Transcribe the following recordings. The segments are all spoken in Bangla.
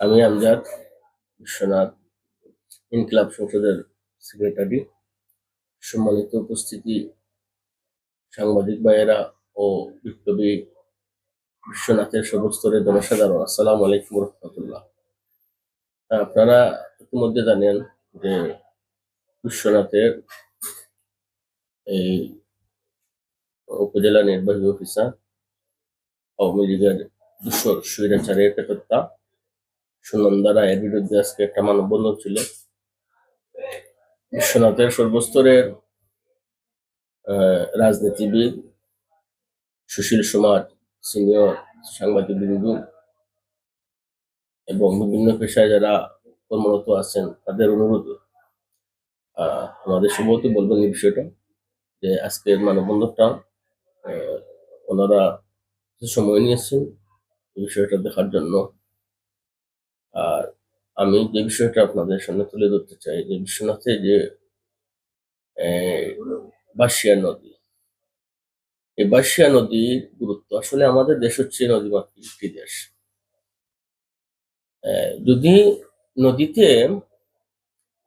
আমি আমজাদ বিশ্বনাথ ইনকলাব সংসদের সেক্রেটারি সম্মানিত উপস্থিতি সাংবাদিক ভাইয়েরা ও বিপ্লবী বিশ্বনাথের সর্বস্তরের জনসাধারণ, আসসালামু আলাইকুম রহমতুল্লাহ। আপনারা ইতিমধ্যে জানেন যে বিশ্বনাথের এই উপজেলা নির্বাহী অফিসার আওয়ামী লীগের দুশোর স্বৈরাচারের হত্যা সুনন্দা রায়ের বিরুদ্ধে আজকে একটা মানববন্ধন ছিল। বিশ্বনাথের সর্বস্তরের রাজনীতিবিদ সুশীল সমাজ সিনিয়র সাংবাদিক বিন্দু এবং বিভিন্ন পেশায় যারা কর্মরত আছেন, তাদের অনুরোধ আমাদের সম্ভবত বলবেন এই বিষয়টা, যে আজকের মানববন্ধনটা ওনারা সময় নিয়েছেন এই বিষয়টা দেখার জন্য। আর আমি যে বিষয়টা আপনাদের সামনে তুলে ধরতে চাই যে বিশ্বনাথে যে বাঁশিয়া নদী। এই বাসিয়া নদীর গুরুত্ব, আসলে আমাদের দেশ হচ্ছে নদীমাতৃক একটি দেশ। যদি নদীতে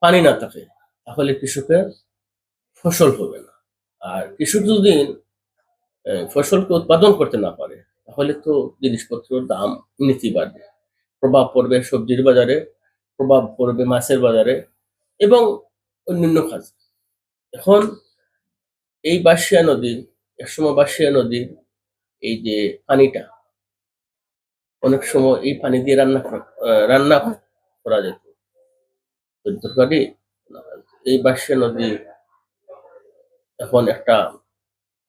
পানি না থাকে, তাহলে কৃষকের ফসল হবে না। আর কৃষক যদি ফসলকে উৎপাদন করতে না পারে, তাহলে তো জিনিসপত্রের দাম এমনিতেই বাড়বে। প্রভাব পড়বে সবজির বাজারে, প্রভাব পড়বে মাছের বাজারে এবং অন্যান্য কাজ। এখন এই বাঁশিয়া নদী একসময় বাঁশিয়া নদীর এই যে পানিটা, অনেক সময় এই পানি দিয়ে রান্না রান্না করা যেত। এই বাঁশিয়া নদী এখন একটা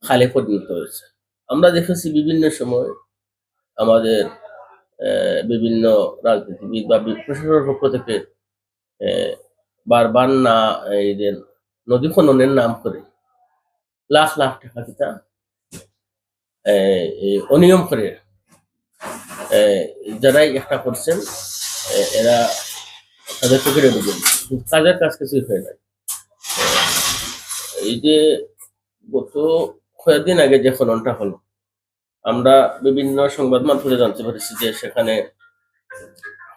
খালে পরিণত হয়েছে। আমরা দেখেছি বিভিন্ন সময় আমাদের বিভিন্ন রাজনীতিবিদ বা প্রশাসনের পক্ষ থেকে বারবার না, এই যে নদী খননের নাম করে লাখ লাখ টাকা এই অনিয়ম করে যারাই একটা করছেন এরা তাদের ঢুকেন কিন্তু কাজের কাজ কিছুই হয় নাই। এই যে গত কয়েকদিন আগে যে খননটা হলো আমরা বিভিন্ন সংবাদ মাধ্যমে জানতে পেরেছি যে সেখানে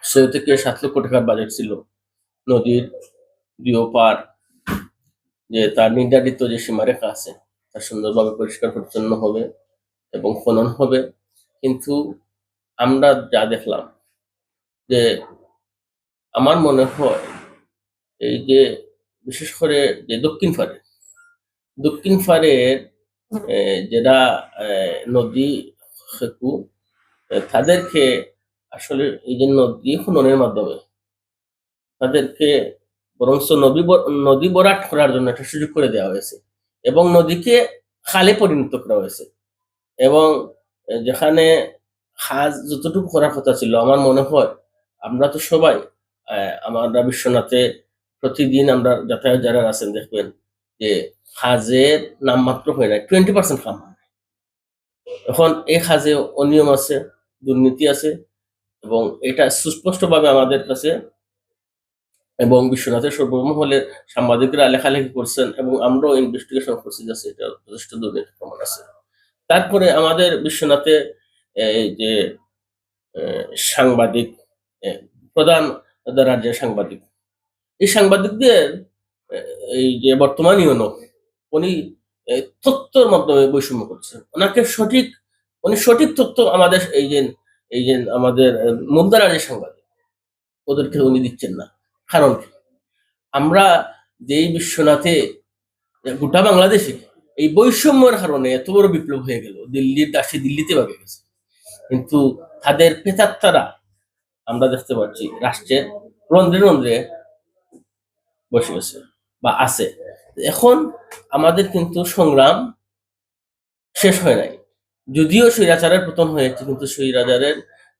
ছয় থেকে সাত লক্ষ টাকার বাজেট ছিল নদীর দুই পার যে তার নির্ধারিত যে সীমারেখা আছে তা সুন্দরভাবে পরিষ্কার পরিচ্ছন্ন হবে এবং খনন হবে। কিন্তু আমরা যা দেখলাম যে আমার মনে হয় এই যে বিশেষ করে যে দক্ষিণ পারে দক্ষিণ আহ, যারা নদী সেতু তাদেরকে আসলে এই যে নদী খননের মাধ্যমে তাদেরকে বরঞ্চ নদী নদী বরাট করার জন্য একটা সুযোগ করে দেওয়া হয়েছে এবং নদীকে খালে পরিণত করা হয়েছে এবং যেখানে খাজ যতটুকু করার কথা ছিল, আমার মনে হয় আমরা তো সবাই আমরা বিশ্বনাথে প্রতিদিন আমরা যাতায়াত যারা আছেন দেখবেন যে খাজের নামমাত্র হয় না টোয়েন্টি পার্সেন্ট কাম হয় এখন এই খাজে অনিয়ম আছে, দুর্নীতি আছে, এবং এটা সুস্পষ্টভাবে আমাদের কাছে এবং বিশ্বনাথের সর্বমহলের সাংবাদিকরা লেখালেখি করছেন এবং আমরাও ইনভেস্টিগেশন করছি যে এটা যথেষ্ট দুর্নীতি প্রমাণ আছে। তারপরে আমাদের বিশ্বনাথে এই যে সাংবাদিক প্রধান রাজ্যের সাংবাদিক। এই সাংবাদিকদের এই যে বর্তমান ইউনো, উনি তথ্যের মাধ্যমে বৈষম্য করছেন ওনাকে সঠিক, উনি সঠিক তথ্য আমাদের এই যে এই যে আমাদের মুদ্রা যে সাংবাদিক ওদেরকে উনি দিচ্ছেন না। কারণ কি? আমরা যেই বিশ্বনাথে গোটা বাংলাদেশে এই বৈষম্যের কারণে এত বড় বিপ্লব হয়ে গেল, দিল্লির দাসী দিল্লিতে ভাগে গেছে। কিন্তু তাদের পেতাত্তারা আমরা দেখতে পাচ্ছি, রাষ্ট্রের রন্ধ্রে রন্ধ্রে বসে গেছে। বা আছে। এখন আমাদের কিন্তু সংগ্রাম শেষ হয় নাই। যদিও স্বৈরাচারের পতন হয়েছে, কিন্তু স্বৈরাচারের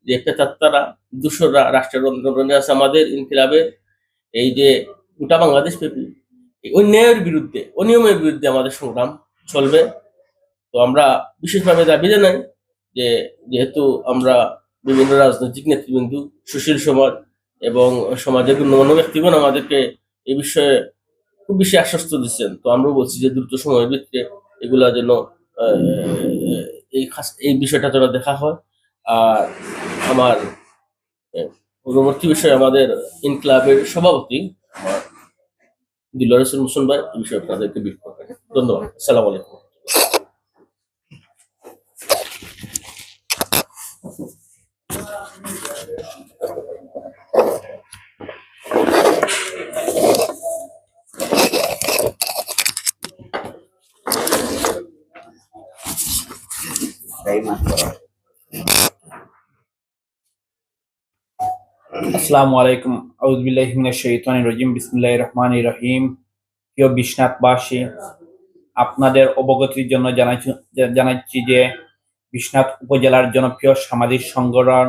যে পেতাত্তারা দুশোরা রাষ্ট্রের রন্ধ্রে আছে আমাদের ইনকিলাবের, এই যে গোটা বাংলাদেশ ব্যাপী অন্যায়ের বিরুদ্ধে, অনিয়মের বিরুদ্ধে আমাদের সংগ্রাম চলবে। তো আমরা বিশেষভাবে দাবি জানাই যে, যেহেতু আমরা বিভিন্ন রাজনৈতিক নেতৃবৃন্দ, সুশীল সমাজ এবং সমাজের গণ্যমান্য ব্যক্তিগণ আমাদেরকে এই বিষয়ে খুব বেশি আশ্বস্ত দিচ্ছেন। তো আমরা বলছি যে দ্রুত সময়ের ভিত্তিতে এগুলা যেন এই এই বিষয়টা যেন দেখা হয়। আর আমার পূর্ববর্তী বিষয়ে আমাদের ইনক্লাবের সভাপতি দিলরেশন হোসেন ভাই এই বিষয়ে আপনাদেরকে করবেন ধন্যবাদ। সালাম আলাইকুম। আসসালামু আলাইকুম আউযুবিল্লাহি মিনাশ শাইতানির রাজিম বিসমিল্লাহির রহমানির রহিম প্রিয় বিশ্বনাথবাসী আপনাদের অবগতির জন্য জানাচ্ছি জানাচ্ছি যে বিশ্বনাথ উপজেলার জনপ্রিয় সামাজিক সংগঠন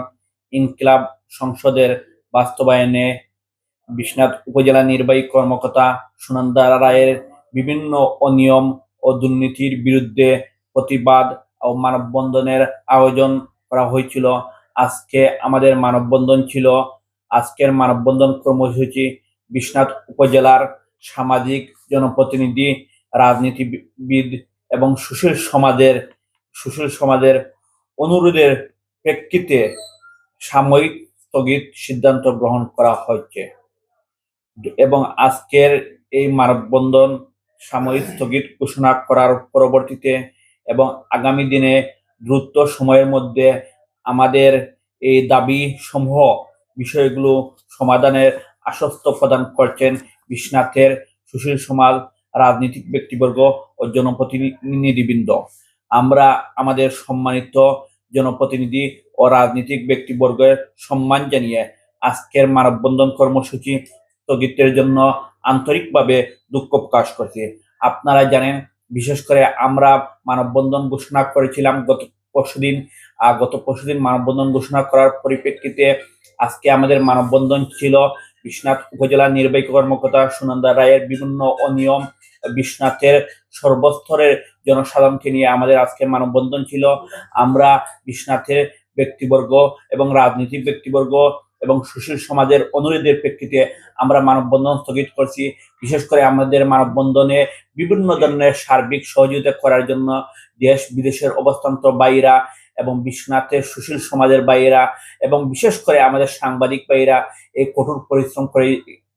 ইনকিলাব সংসদের বাস্তবায়নে বিশ্বনাথ উপজেলা নির্বাহী কর্মকর্তা সুনন্দা রায়ের বিভিন্ন অনিয়ম ও দুর্নীতির বিরুদ্ধে প্রতিবাদ মানববন্ধনের আয়োজন করা হয়েছিল। আজকে আমাদের মানববন্ধন ছিল। আজকের মানববন্ধন কর্মসূচি বিশ্বনাথ উপজেলার সামাজিক জনপ্রতিনিধি, রাজনীতিবিদ এবং সুশীল সমাজের সুশীল সমাজের অনুরোধের প্রেক্ষিতে সাময়িক স্থগিত সিদ্ধান্ত গ্রহণ করা হয়েছে। এবং আজকের এই মানববন্ধন সাময়িক স্থগিত ঘোষণা করার পরবর্তীতে এবং আগামী দিনে দ্রুত সময়ের মধ্যে আমাদের এই দাবি সমূহ বিষয়গুলো সমাধানের আশ্বস্ত প্রদান করছেন বিশ্বনাথের সুশীল সমাজ রাজনৈতিক ব্যক্তিবর্গ ও জনপ্রতিনিধিবৃন্দ। আমরা আমাদের সম্মানিত জনপ্রতিনিধি ও রাজনৈতিক ব্যক্তিবর্গের সম্মান জানিয়ে আজকের মানববন্ধন কর্মসূচি স্থগিতের জন্য আন্তরিকভাবে দুঃখ প্রকাশ করছি। আপনারা জানেন বিশেষ করে আমরা মানববন্ধন ঘোষণা করেছিলাম গত পরশুদিন গত পরশুদিন মানববন্ধন ঘোষণা করার পরিপ্রেক্ষিতে আজকে আমাদের মানববন্ধন ছিল বিশ্বনাথ উপজেলা নির্বাহী কর্মকর্তা সুনন্দা রায়ের বিভিন্ন অনিয়ম, বিশ্বনাথের সর্বস্তরের জনসাধারণকে নিয়ে আমাদের আজকে মানববন্ধন ছিল। আমরা বিশ্বনাথের ব্যক্তিবর্গ এবং রাজনৈতিক ব্যক্তিবর্গ এবং সুশীল সমাজের অনুরোধের প্রেক্ষিতে আমরা মানববন্ধন স্থগিত করছি। বিশেষ করে আমাদের মানববন্ধনে বিভিন্ন ধরনের সার্বিক সহযোগিতা করার জন্য দেশ বিদেশের অবস্থান্ত বাইরা এবং বিশ্বনাথের সুশীল সমাজের বাইরা এবং বিশেষ করে আমাদের সাংবাদিক ভাইরা এই কঠোর পরিশ্রম করে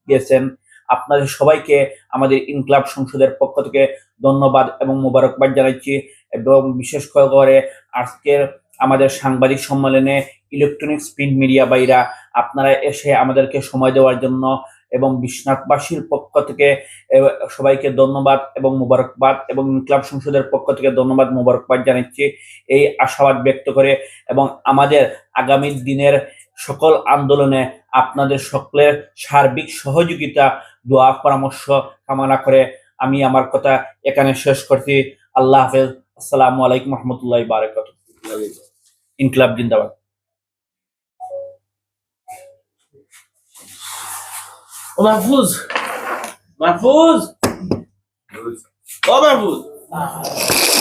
গেছেন আপনাদের সবাইকে আমাদের ইনকলাব সংসদের পক্ষ থেকে ধন্যবাদ এবং মোবারকবাদ জানাচ্ছি এবং বিশেষ করে আজকের আমাদের সাংবাদিক সম্মেলনে ইলেকট্রনিক্স প্রিন্ট মিডিয়া বাইরা আপনারা এসে আমাদেরকে সময় দেওয়ার জন্য এবং বিশ্বনাথবাসীর পক্ষ থেকে সবাইকে ধন্যবাদ এবং মোবারকবাদ এবং ইনকলাব সংসদের পক্ষ থেকে ধন্যবাদ, মোবারকবাদ জানাচ্ছি। এই আশাবাদ ব্যক্ত করে এবং আমাদের আগামী দিনের সকল আন্দোলনে আপনাদের সকলের সার্বিক সহযোগিতা, দোয়া, পরামর্শ, কামনা করে আমি আমার কথা এখানে শেষ করছি। আল্লাহ হাফেজ। আসসালামু আলাইকুম রহমতুল্লাহ বারাকাত ইনকলাব জিন্দাবাদ। ও মাহফুজ মাহফুজ ও মাহফুজ